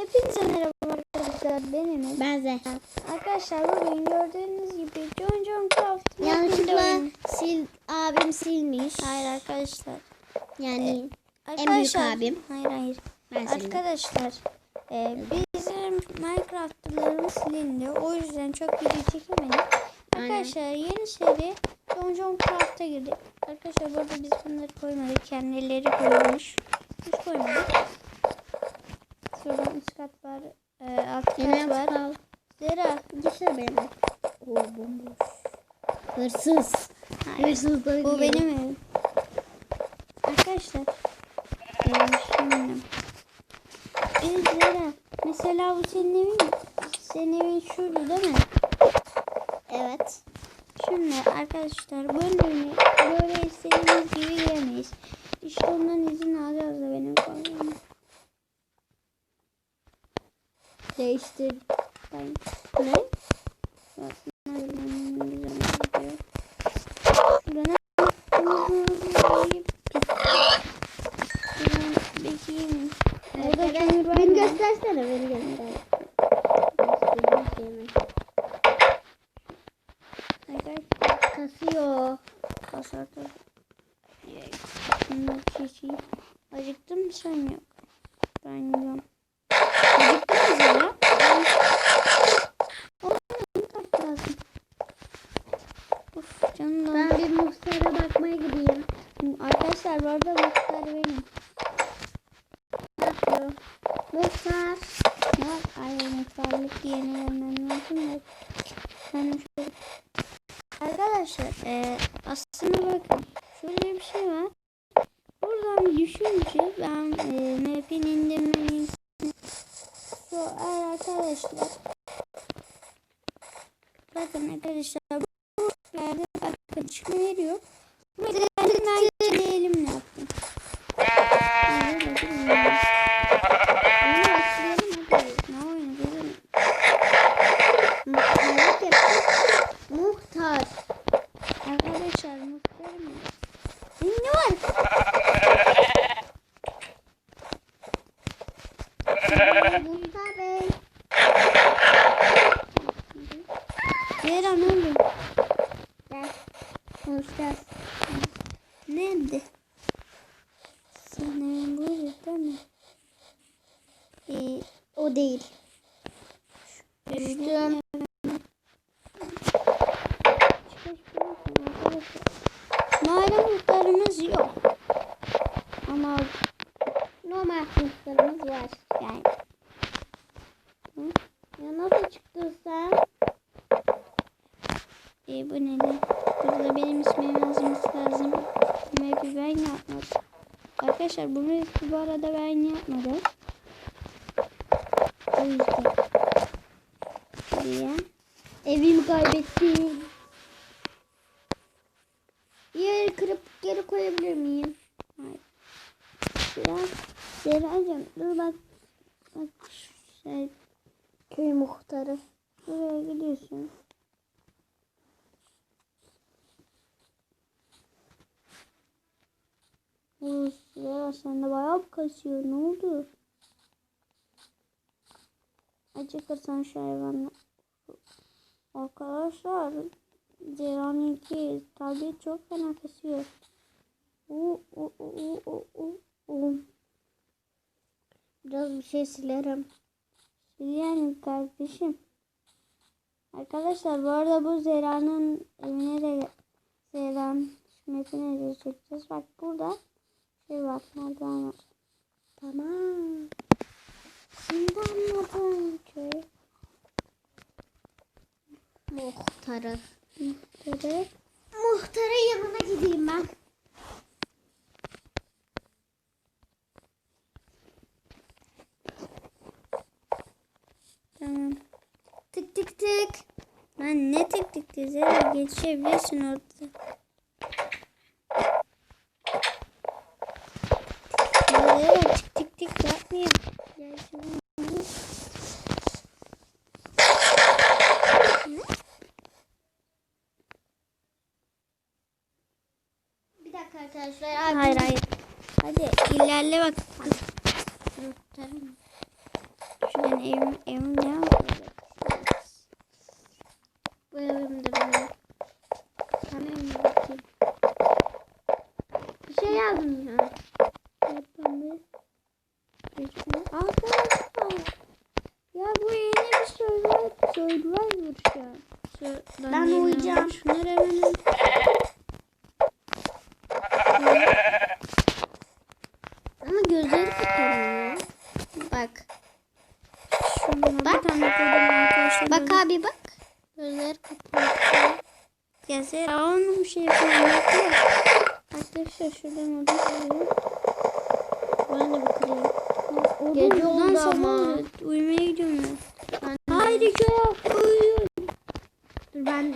Hepinize merhaba arkadaşlar benim. Ben Zehra. Arkadaşlar bugün gördüğünüz gibi John John Craft Yanlışlıkla sil, abim silmiş. Hayır arkadaşlar. Yani Arkadaşlar. abim. Hayır hayır. ben. Arkadaşlar e, bizim Minecraft'larımız silindi. O yüzden çok video çekemedik. Aynen. Arkadaşlar yeni seri John John Craft'a girdik. Arkadaşlar bu arada biz bunları koymadık. Kendileri koymuş. Biz koymadık. Kat var. E, alt kat Yine var. kal. Zera. Geçir beni. Oo bomboş. Hırsız. Hırsızlık. Bu benim evim. Arkadaşlar. Ee, şimdi. Ee, Zera. Mesela bu senin evin mi? Senin evin şurada değil mi? Evet. Şimdi arkadaşlar böyle böyle istediğimiz gibi giremeyiz. İşte ondan izin alacağız da benim konumu. Değiştir. Ne? Bak, nereden güzel gidiyor. Şuradan Şuradan bekeyim. Orada kömür var Beni göstersene beni göster. Kasıyor. çekeyim. Acıktın mı sen yok? Ben yiyorum. Acıktın mı sen ya? Oğlum, kalk lazım. Of canım. Ben bir muhtara bakmaya gideyim. Arkadaşlar bu arada muhtar benim. Ne yapıyor? Muhtar. Ne var? Ay muhtarlık yeni vermem lazım da. Ben şöyle... Arkadaşlar e, aslında bakın şöyle bir şey var. Buradan düşünce ben e, map'in indirme linkini şu arkadaşlar bakın arkadaşlar bu yerde bakın çıkma veriyor. Bu elimden geçeni elimle yaptım. Ben öyle bilmiyorum. Onu başlayalım hadi. Ne oyunu kızım? Muhtarlık yapacağız. Muhtar. Arkadaşlar muhtar mı? Ne var? Muhtar bey. Zehra ne oldu? Gel. Konuşacağız. Nerede? Senin burada değil mi? Ee, o değil. Düştüm. Mahalle muhtarımız yok. Ama Normal muhtarımız var. yani Ya nasıl çıktın sen? e, bu ne lan? Burada benim ismim yazması lazım. Map'i ben yapmadım. Arkadaşlar bu map'i bu arada ben yapmadım. O yüzden. Diye. Evimi kaybettim. Yeri kırıp geri koyabilir miyim? Hayır. Biraz Zehra'cığım dur bak. Bak şey Köy muhtarı. buraya gidiyorsun. Oo, Zehra sen de bayağı bir kasıyor. Ne oldu? Acıkırsan şu hayvanla. Arkadaşlar Zehra'nınki tabii çok fena kasıyor. Oo, oo, oo, oo, oo, oo. Biraz bir şey silerim. Yani kardeşim. Arkadaşlar bu arada bu Zehra'nın evine de Zehra'nın mapine de çekeceğiz. Bak burada şey var merdiven var. Tamam. Şimdi anladım köy. Muhtarı. Muhtarı. Muhtarın yanına gideyim ben. Tamam. Tık tık tık. Lan ne tık tık Zehra geçebilirsin orada. Ya Zehra tık tık tık yapmayayım. Bir dakika arkadaşlar. Hayır hayır. Hadi ilerle bak. Muhtarım. Şu Ben evim, evim ne yapacak? Bu evimde benim. Sana evime bakayım. Bir şey yazdım ya. Yapalım. Arkadaşlar. Ya bu yeni bir Survivor. Şu- Ben yeni uyuyacağım. Şunları hemen Ama gözleri kapanıyor. Bak. şunları Bak. bir. Bak abi bak. Gözleri kapanıyor. Ya Zera onun bir şey yapalım. Arkadaşlar şuradan odun alayım. Ben de bakayım. Odun, Gece oldu ama. Uyumaya gidiyorum ben. Ben Haydi köy uyuyor. Dur ben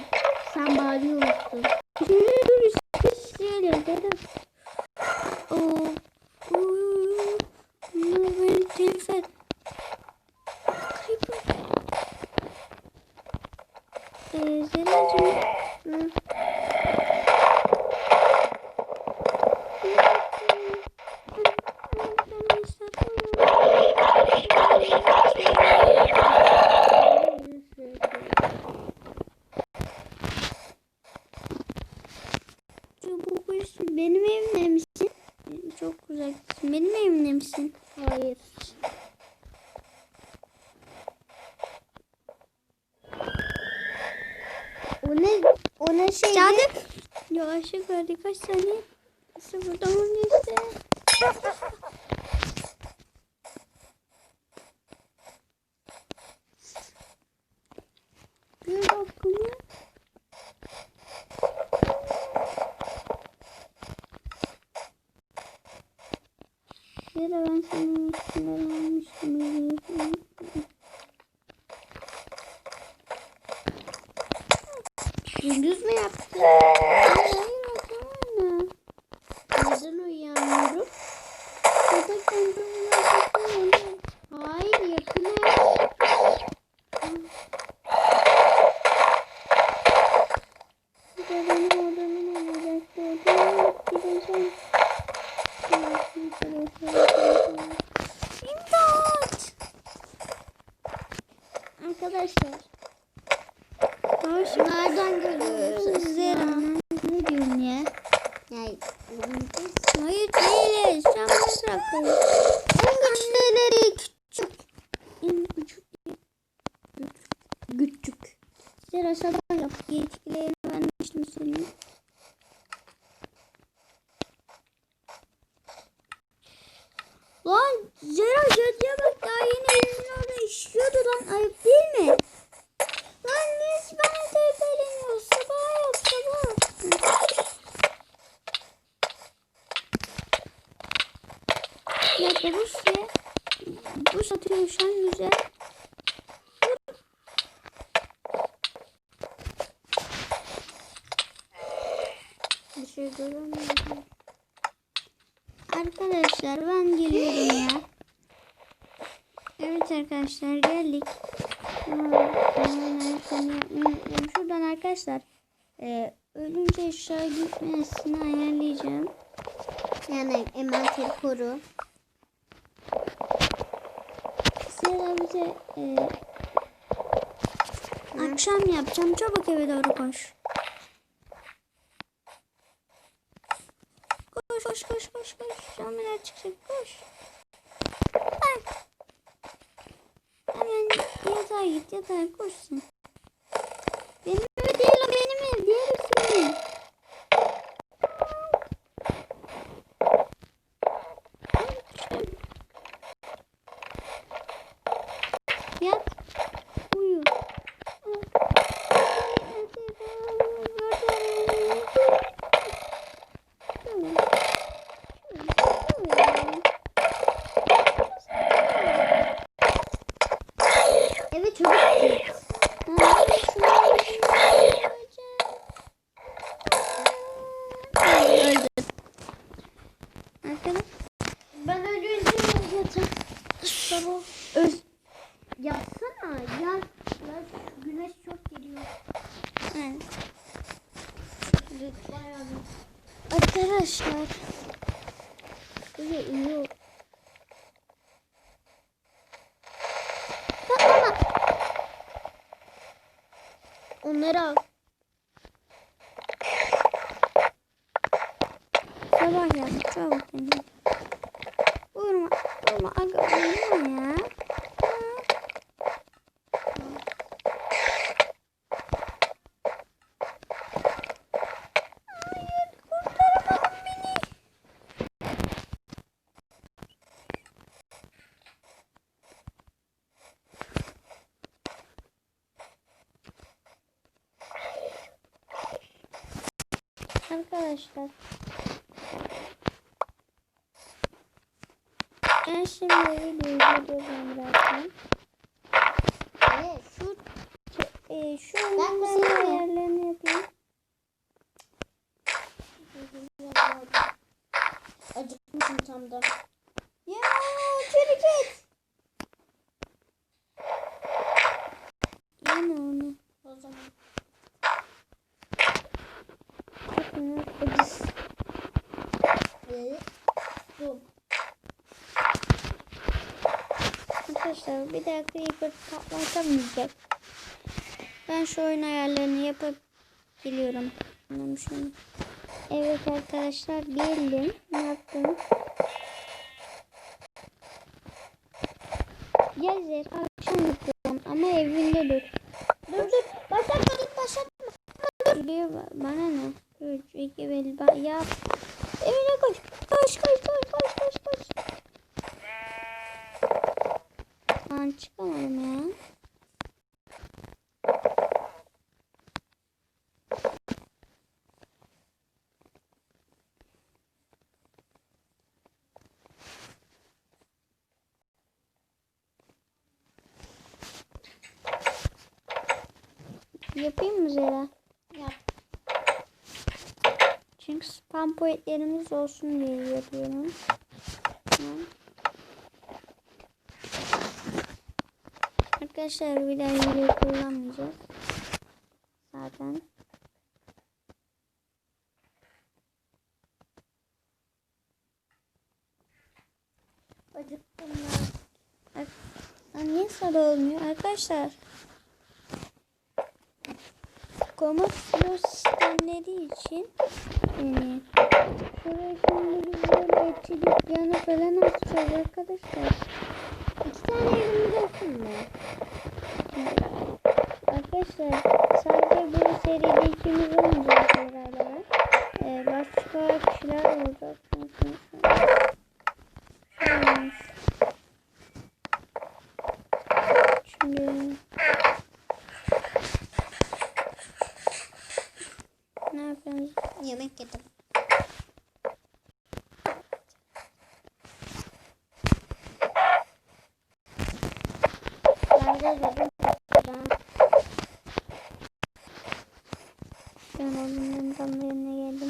sen bağırıyormuşsun. Şöyle dur ses Oo. Bunlar beni telif et. Creeper. Ee, Zeracığım. Hı. Çabuk uyusun. Benim evimde misin? Çok uzaksın. Benim evimde misin? Hayır. O ne? O ne şeydi? Sadık. Yavaşlık verdi. Kaç saniye? Sıfırdan on geçti. Bir dakika mı? Yere ben senin üstünden almıştım. Gündüz mü yaptın? Hayır, baksana. Neden uyuyamıyorum? Yataktan çok uzak Hayır yakın ev. Bir de benim odamın olacaktı. Odaya gideceğim. İmdat! Arkadaşlar. Hoş Nereden görüyorsun? Zera. Ne diyorsun ya? Yani, Hayır değiliz. Sen bırak. en güçlüleri küçük. En küçük. Küçük. Zera sabah yap. Yetkilerini vermiştim senin. Zera cadıya bak daha yeni elimin orada işiyordu lan ayıp değil mi? Lan niye bana tepeleniyor? Sabah yap sabah. Ya bu şey bu satıyor şu an güzel. Bir şey göremiyorum. Arkadaşlar ben geliyorum ya. Evet arkadaşlar geldik. Şuradan arkadaşlar e, ölünce aşağı gitmesini ayarlayacağım. Yani envanteri koru. Sıra bize e, akşam yapacağım. Çabuk eve doğru koş. Koş koş koş koş koş. Zombiler çıkacak koş. Hemen yatağa git yatağa koş sen. Benim ev değil o benim ev. Diğer senin. Yat. Uyu. Evet çabuk git. Öldü. Arkadaş. Ben ölünce yatacağım. Sabah. Öz. Yatsana. Yat. Yat. Güneş çok geliyor. Evet. Bayağı Arkadaşlar. Böyle uyuyor. sabah yap. Çabuk kendine. Vurma. Vurma. Aga vurma ya. Hayır, kurtaramadım beni. Arkadaşlar. Ben şimdi videoyu durduracağım birazdan. Evet. Şu e, şu Ben ayarlarını yapayım. Acıkmışım tam da. Ya içeri git. Yine onu. O zaman. Bakın acısı. Evet. Bu. Arkadaşlar bir dakika yukarı patlatamayacak. Ben şu oyun ayarlarını yapıp geliyorum. Evet arkadaşlar geldim. Yaptım. Gezer akşam yapıyorum ama evinde dur. Dur dur. Başlatma dur başlatma. Diyor bana ne? 3, 2, 1, ben yap. Evine koş koş koş koş koş. Lan çıkamadım ya. Yapayım mı Zera? Yap. Çünkü spam poetlerimiz olsun diye yapıyorum. Arkadaşlar bir daha video kullanmayacağız. Zaten. Acıktım ya. Niye sarı olmuyor arkadaşlar? Komut flow sistemleri için yani şuraya şimdi böyle etçilik yanı falan açacağız arkadaşlar. İki tane evimiz olsun mu? Arkadaşlar sadece bu seride ikimiz olmayacağız herhalde. Ee, başka kişiler olacak. Çünkü Şöyle. Şimdi ne yapıyoruz? Yemek yedim. Ben de dedim. Ben, oğlumun tam yerine.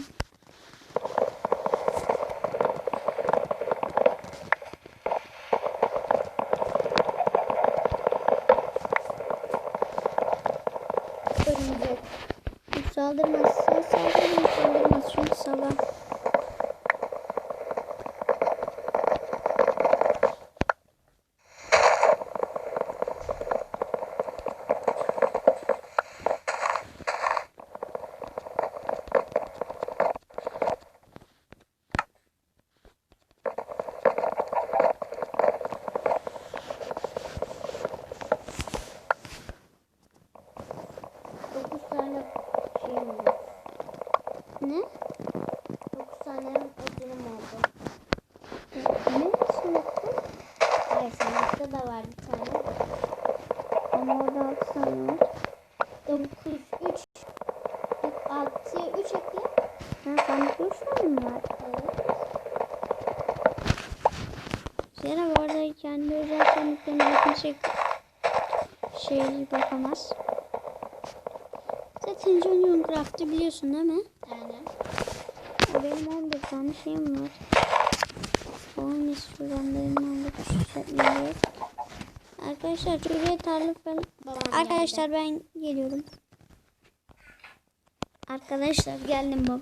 Örümcek. Saldırmaz. Sen saldırmaz. Saldırmaz. Çünkü sabah. Dokuz tane şeyim var. Ne? Dokuz tane odunum oldu. Ne? Sınıfta? Evet sandıkta da var bir tane. Ama orada altı tane var. Dokuz, üç, altıya üç ekle. Ha, sandıkta üç tane mi var? Evet. Bu arada kendi özel sandıklarına kimse şey bakamaz. Zaten John Craft'ı biliyorsun değil mi? Aynen. Benim 11 tane şeyim var. Onun şuradan benim 11 setleri. Arkadaşlar şuraya tarla falan. Babam Arkadaşlar ben geliyorum. Arkadaşlar geldim baba.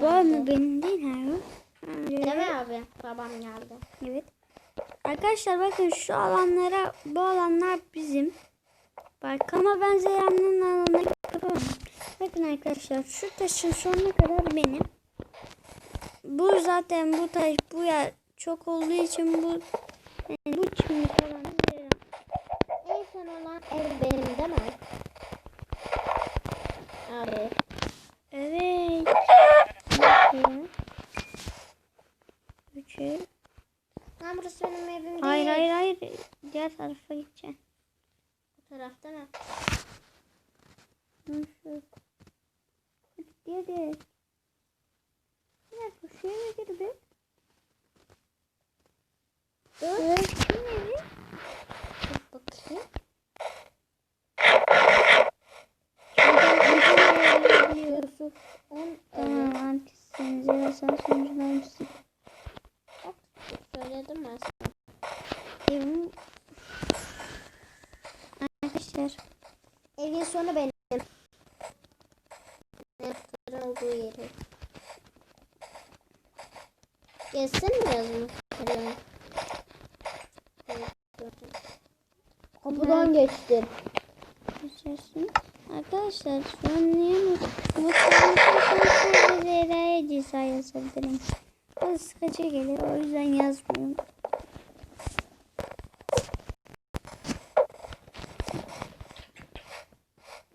Babam geldi. mı benim değil ha? Değil mi abi? Babam geldi. Evet. Arkadaşlar bakın şu alanlara bu alanlar bizim. Bak ama ben Zeynep'in alanına kapamam. Bakın arkadaşlar şu taşın sonuna kadar benim. bu zaten bu taş bu yer çok olduğu için bu bu çimlik olan Zehra. En son olan ev benim değil mi? Abi. Evet. İki. Üçü. Burası benim evim değil. Hayır hayır hayır. Diğer tarafa gideceksin. Bu tarafta mı? Nasıl? Hadi hadi. Bir dakika şu eve gir bir. Dur. Evet, şu evi. Dur bakayım. Yusuf. On evi. Tamam Zira sen sonuçlamışsın. Bak söyledim ben sana. Evim. Arkadaşlar. Evin sonu benim. Anahtarın olduğu yeri. Gezsin biraz mı? Kapıdan geçtim. Geçersin. Arkadaşlar şu an niye mutfağımızda Zehra'ya ceza yazabilirim. O sıkıcı gelir. O yüzden yazmıyorum.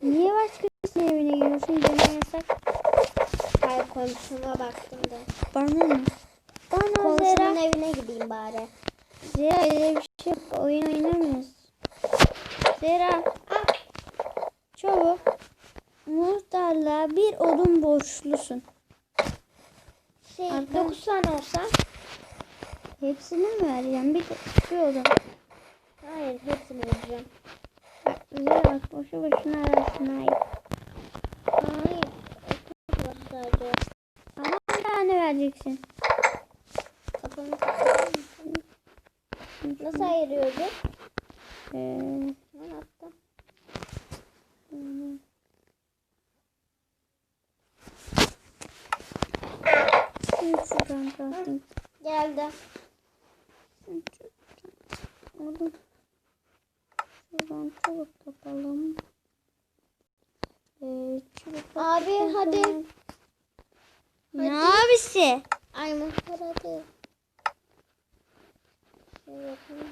Niye başkasının evine giriyorsun? Gene yasak. Hayır komşuma baktım da. Bana ne? Bana Komşumun Zehra. evine gideyim bari. Zehra öyle bir şey yok. Oyun oynamıyoruz. Zehra. Muhtarla bir odun borçlusun. şey Arka- 9 tane olsa. Hepsini mi vereceğim? Bir, bir odun. Hayır hepsini vereceğim. Bak Zehra bak boşu boşuna arasın. Hayır. Hayır. Sadece. Ama bir tane vereceksin. Mısın? Nasıl ayırıyordu? Ee, Ben attım. şimdi şuradan kalktım. Geldi. Odun. Şuradan çabuk kapalım. Ee, çabuk Abi hadi. Ne abisi? Ay muhtar hadi. Şey yapayım.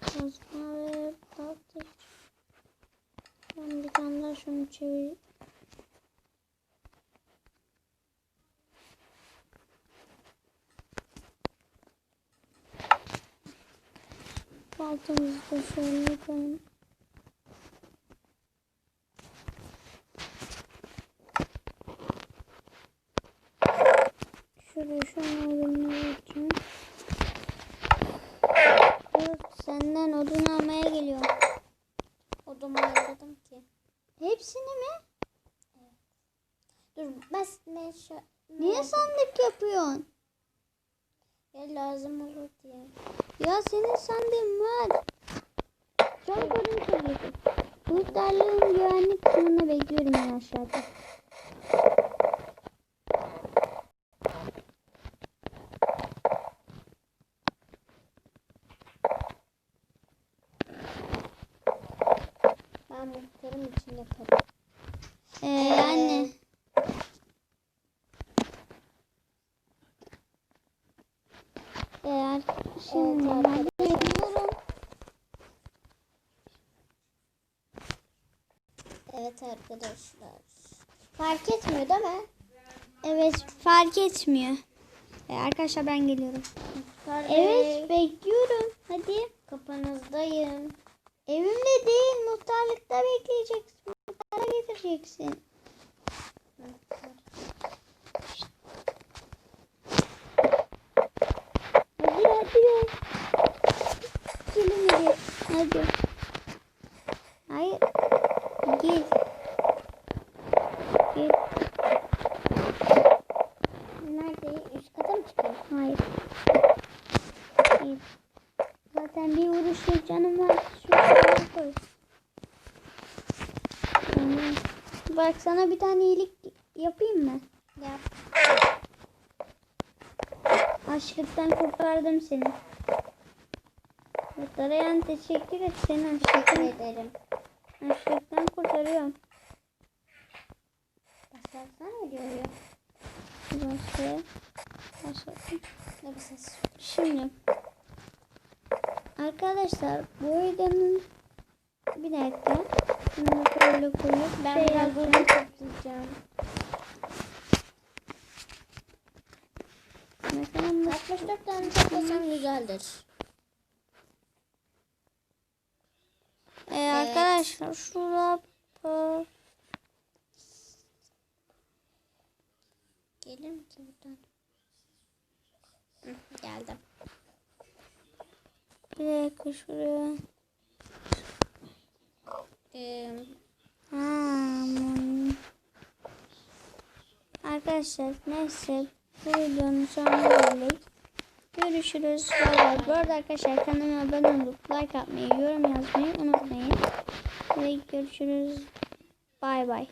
Kazma ve tahta. Ben bir tane daha şunu çevir. Baltamızı da şöyle yapalım. Şuraya şunu odunu yapacağım. Dur senden odun almaya geliyorum. Odamı ayırdım ki. Hepsini mi? Dur ben, ben şu... Niye sandık yapıyorsun? Ya lazım olur diye. Ya senin sandığın var. Odun tabii. Muhtarlığın güvenlik kuruluna bekliyorum ben aşağıda. Ben muhtarım için yaparım. Ee, anne. Eğer şimdi Evet, ben arkadaşlar. bekliyorum. Evet arkadaşlar. Fark etmiyor değil mi? Evet fark etmiyor. Ee, arkadaşlar ben geliyorum. Muhtar Evet Bey, bekliyorum. Hadi. Kapınızdayım. Evimde değil muhtarlıkta bekleyeceksin. Muhtara getireceksin. Hadi hadi. Gelin hadi. Hadi. Hayır. Gel. Gel. Nerede? Üst kata mı çıkayım? Hayır. Gel. Zaten bir vuruşta canım var. Şuraya koy. Tamam. Bak sana bir tane iyilik yapayım mı? Yap. Açlıktan kurtardım seni. Tarayan teşekkür et seni açlıktan, Teşekkür ederim. açlıktan kurtarıyorum. Baksana diyor ya. Başka. Başladım. Ne bir ses. Şimdi arkadaşlar bu videonun bir dakika bunu böyle koyup Ben şey biraz bunu toplayacağım. Mesela 64 tane toplasam güzeldir. Ee, arkadaşlar şurada Gelir misin buradan? Hı, geldim. bir dakika şuraya. Ee, aman. Arkadaşlar neyse bu videonun sonuna geldik. Görüşürüz. Bay. Bu arada arkadaşlar kanalıma abone olup like atmayı, yorum yazmayı unutmayın. Ve görüşürüz. Bay bay.